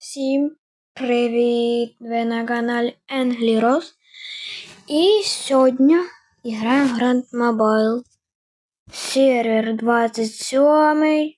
Всім привіт! Ви на каналі Angliros. І сьогодні граємо в Grand Mobile. Сервер 27.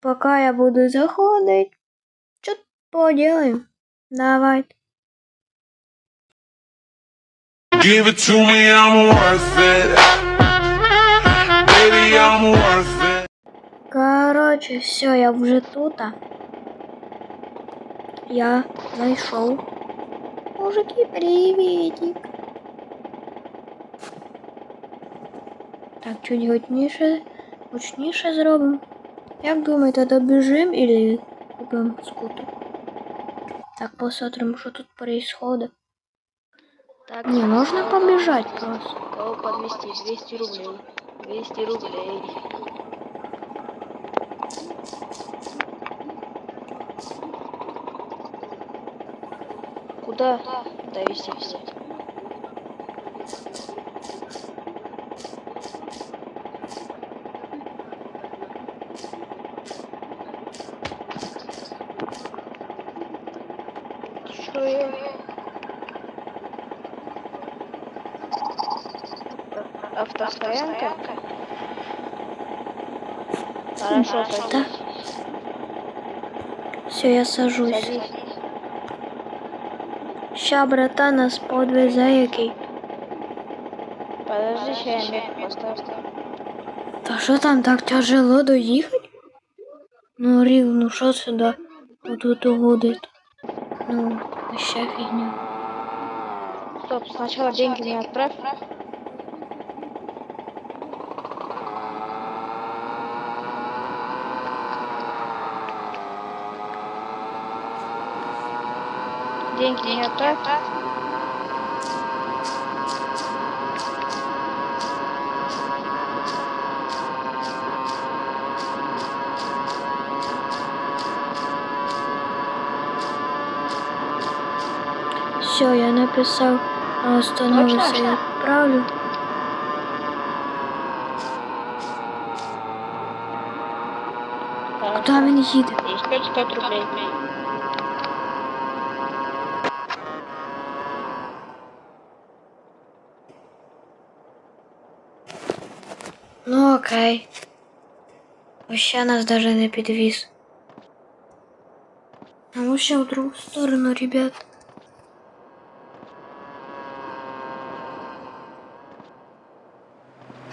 Поки я буду заходити, що поделаємо. Давайте. Give it to me, I'm worth it. Baby, I'm worth it. Короче, все, я вже тут. Я зайшов. Мужики, приветик. Так, чуть гучніше, гучніше зробимо. Як думаєте, добіжим или купимо скутер? Так, посмотрим, що тут происходит. Так, Не, можно побежать просто. кого подвести? 200 рублей. 200 рублей. Куда довести все? Что я? Автостоянка? Хорошо, Да. садись. Все, я сажусь. Садись. Ща, брата, нас подвезе який. Подожди, сейчас я метку поставлю. Та що там так тяжело доїхати? Ну, Рів, ну що сюди? Тут угодить. Ну, ще фігня. Стоп, сначала деньги не отправь. Отправь. Все, я написав, а остановився, Точно? я відправлю. Куди він їде? 100 рублей. Окей. Ще нас даже не підвіз. А ну ще в другу сторону, ребят.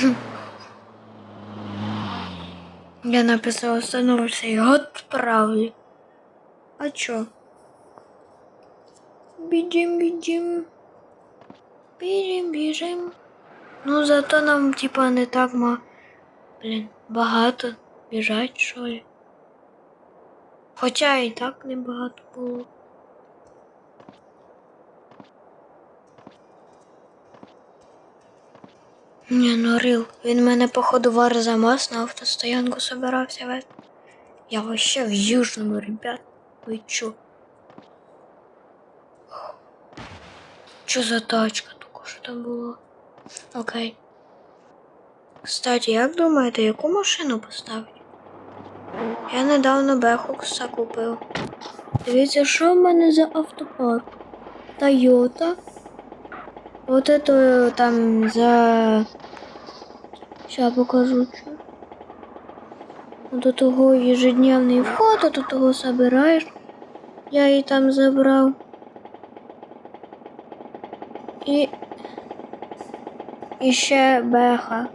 Хм. Я написал остановишься и отправлю. А чё? Бежим, бежим. Бежим, бежим. Ну, зато нам, типа, не так ма. Блін, багато біжать, що ли. Хоча і так небагато було. Ні, ну Рил, він мене походу в Арзамас на автостоянку собирався вести. Я вообще в Южному, ребят. Ви чо? Що за тачка только що там було? Окей. Кстати, як думаєте, яку машину поставити? Я недавно Бехокса купив. Дивіться, що в мене за автопарк? Тойота. Вот это там за. Ща покажу. Що. До того ежедневний вход, а до того собираєш. Я її там забрав. І. І ще беха.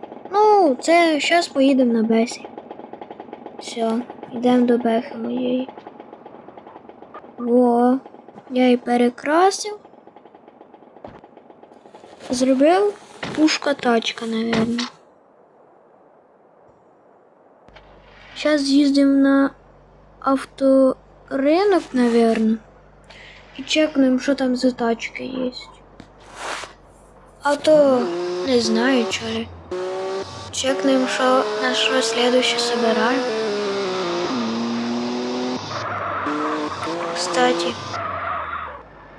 Ну, це зараз поїдемо на бесі. Все, йдемо до бехи моєї. Во, я її перекрасив. Зробив пушка тачка, напевно. Зараз з'їздимо на авторинок, напевно. І чекнемо, що там за тачки є. А то не знаю, чого. Чекнем, що на що следующее собираем. Кстати,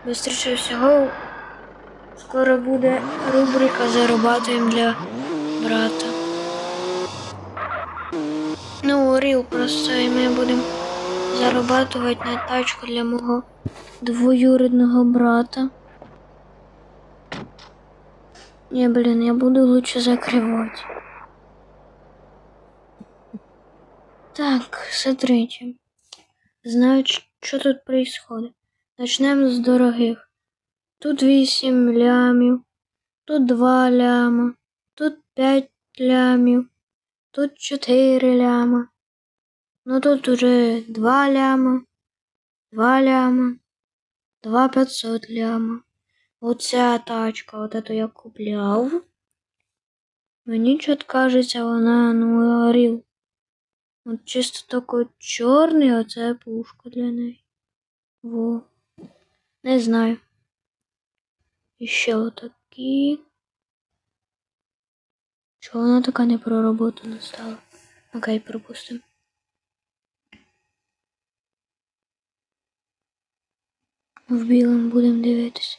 быстріше всього скоро буде рубрика Зарабатуємо для брата. Ну, Ріл просто і ми будемо зарабатывать на тачку для мого двоюрідного брата. Не, блин, я буду лучше закрывать. Так, смотрите. Знаю, що тут происходит. Начнемо з дорогих. Тут 8 лямів, тут 2 ляма, тут 5 лямів, тут 4 ляма. Ну тут уже 2 ляма, 2 ляма, 2 500 ляма. Оця тачка, от эту я купляв. Мені чот кажеться, вона ну оріл. От чисто такий чорний, а це пушка для неї. Во. Не знаю. І ще отакі. Чого вона така не проработана стала? Окей, пропустимо. В білому будемо дивитися.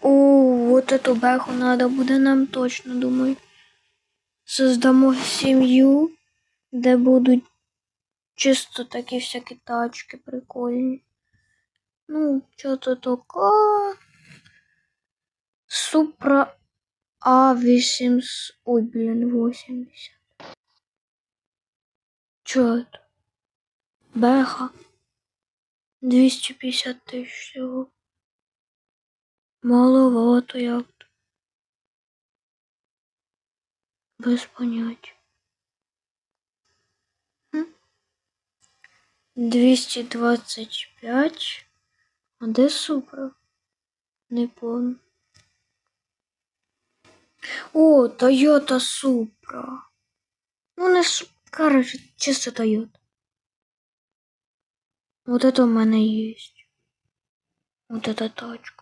О, вот эту беху надо буде нам точно, думаю. Создамо сім'ю, де будуть чисто такі всякі тачки прикольні. Ну, що-то таке. Супра А8. Ой, блін, 80. Чо это? Беха. 250 тисяч всього. Маловато як то. Без поняття. 225. А де Супра? Не помню. О, Toyota Supra. Ну, не Су- Короче, чисто Toyota. Вот это у мене есть. Вот эта тачка.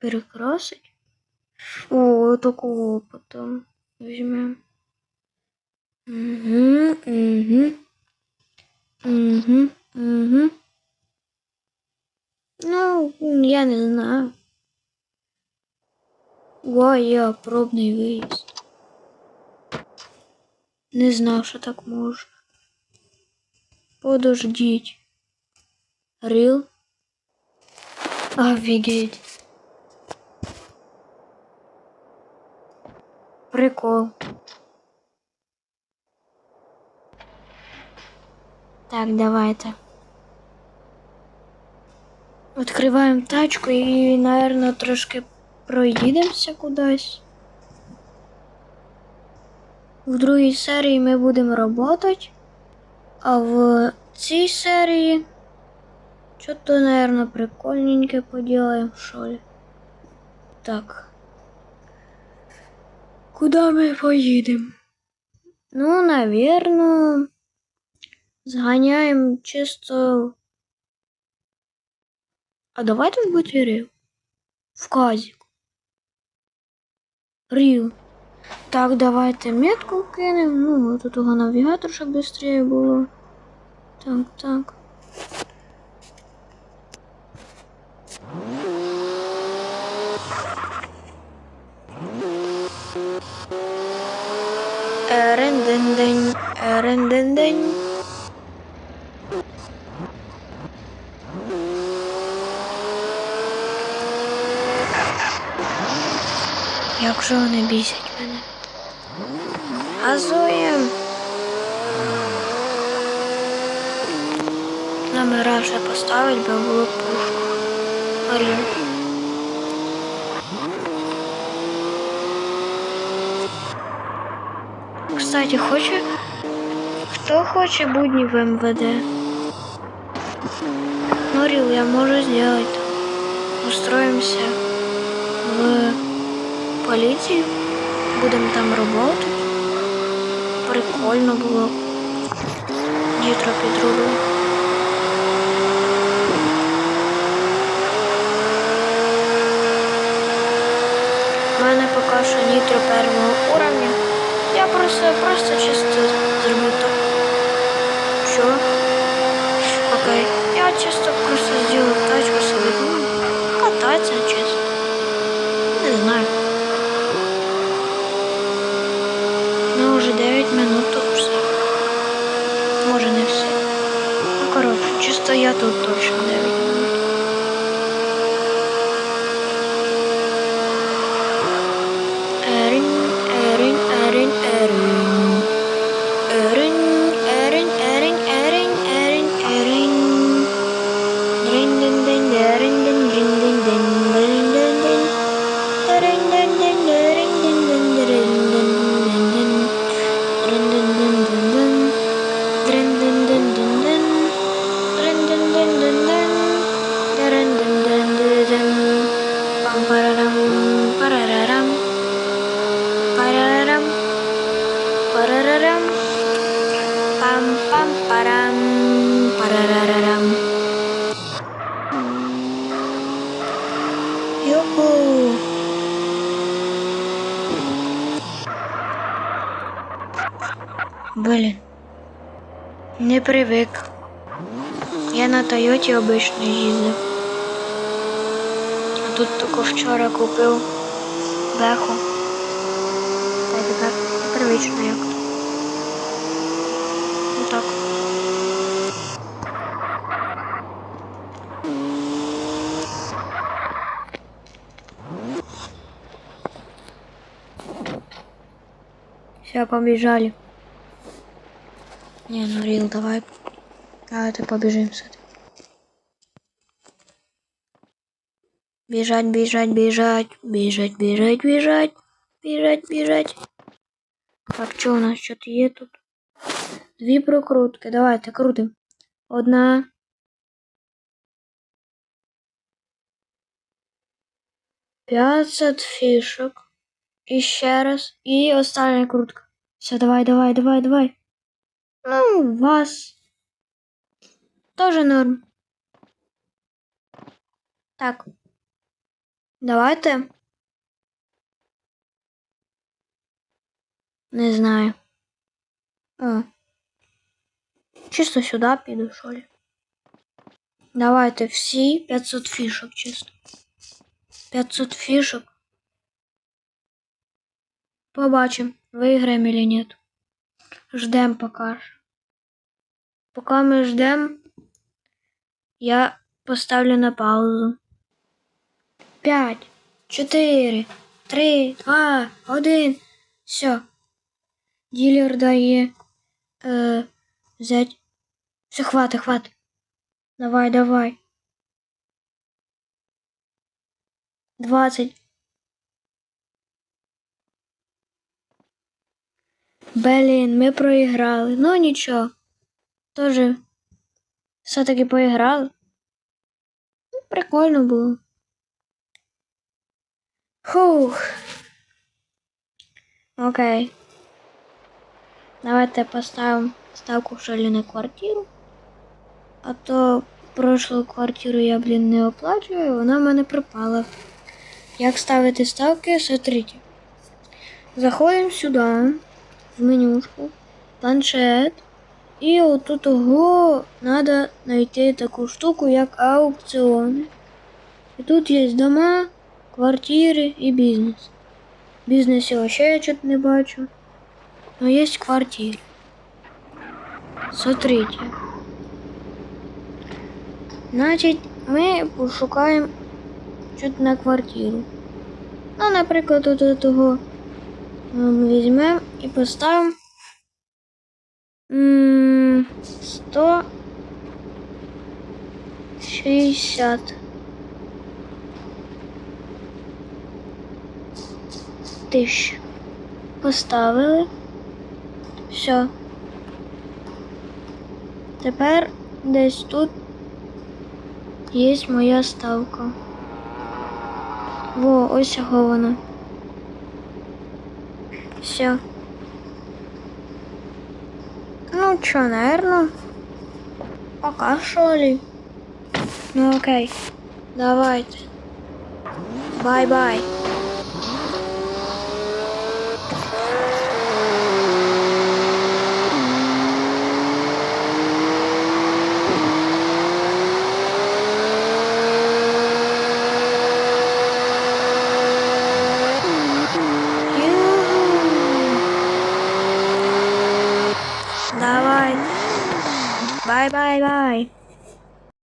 Перекрасить? О, такого потом возьмем. Угу, угу. Угу, угу. Ну, я не знаю. Ой, я пробний виїзд. Не знав, що так можна. Подождіть. Рил? Офігеть. Прикол. Так, давайте. Відкриваємо тачку і, наверное, трошки проїдемося кудись. В другій серії ми будемо працювати, а в цій серії що-то, наверное, прикольненьке поделаем, что ли. Так. Куда ми поїдемо? Ну, наверное, зганяємо чисто. А давайте в бутірів. В казик. Рів. Так, давайте метку кинемо. Ну, тут того навігатор, щоб швидше було. Так, так. Ерендендень. Як же вони бісять мене. Газуєм. Номера вже поставить, бо було пушку. Орів. Кстати, хоче. Хто хоче будні в МВД? Норил, я можу сделать. Устроимся в поліцію. Будемо там работать. Прикольно було. Дітро під. У мене поки що нітро першого уровня. Я просто, просто чисто зробив так. Що? Окей. Я чисто просто сделаю тачку свою. Ну, кататься чисто. Не знаю. Ну, минут тут все. Может, не все. Ну, короче, чисто я тут точно Блін. Не привик. Я на Тойоті обично їздив. А тут тільки вчора купив беху. Та тепер непривично як. Все, побежали. Не, ну Рил, давай. Давай побежим все-таки. Бежать, бежать, бежать, бежать, бежать, бежать, бежать, бежать. Так, что у нас что-то є тут? Дві прокрутки. Давайте крутим. Одна. П'ятсот фішок. І ще раз. І остання крутка. Все, давай, давай, давай, давай. Ну, у вас тоже норм. Так. Давайте. Не знаю. О. Чисто сюди піду, що ли. Давайте всі 500 фішок чисто. 500 фішок. Побачимо, виграємо или нет. Ждем пока. ж. Поки ми ждем, я поставлю на паузу. П'ять, чотири, три, два, один. Все. Ділер дає е, взять. Все, хватит, хватит. Давай, давай. Двадцать. Блін, ми проіграли. Ну нічого. Тоже все-таки поіграли. Ну, Прикольно було. Фух. Окей. Давайте поставимо ставку в шалі на квартиру. А то прошлу квартиру я, блін, не оплачую, вона в мене пропала. Як ставити ставки, смотрите. Заходимо сюди, в менюшку, планшет. І отут того треба знайти таку штуку, як аукціони. І тут є дома, квартири і бізнес. Бізнесі вообще я чого не бачу. Но є квартири. Смотрите. Значить, ми пошукаємо щось на квартиру. Ну, наприклад, от того ми візьмемо і поставимо м, 160 тисяч. Поставили. Все. Тепер десь тут є моя ставка. Во, ось його вона. Все. Ну чё, наверное, пока что ли. Ну окей, давайте. Бай-бай.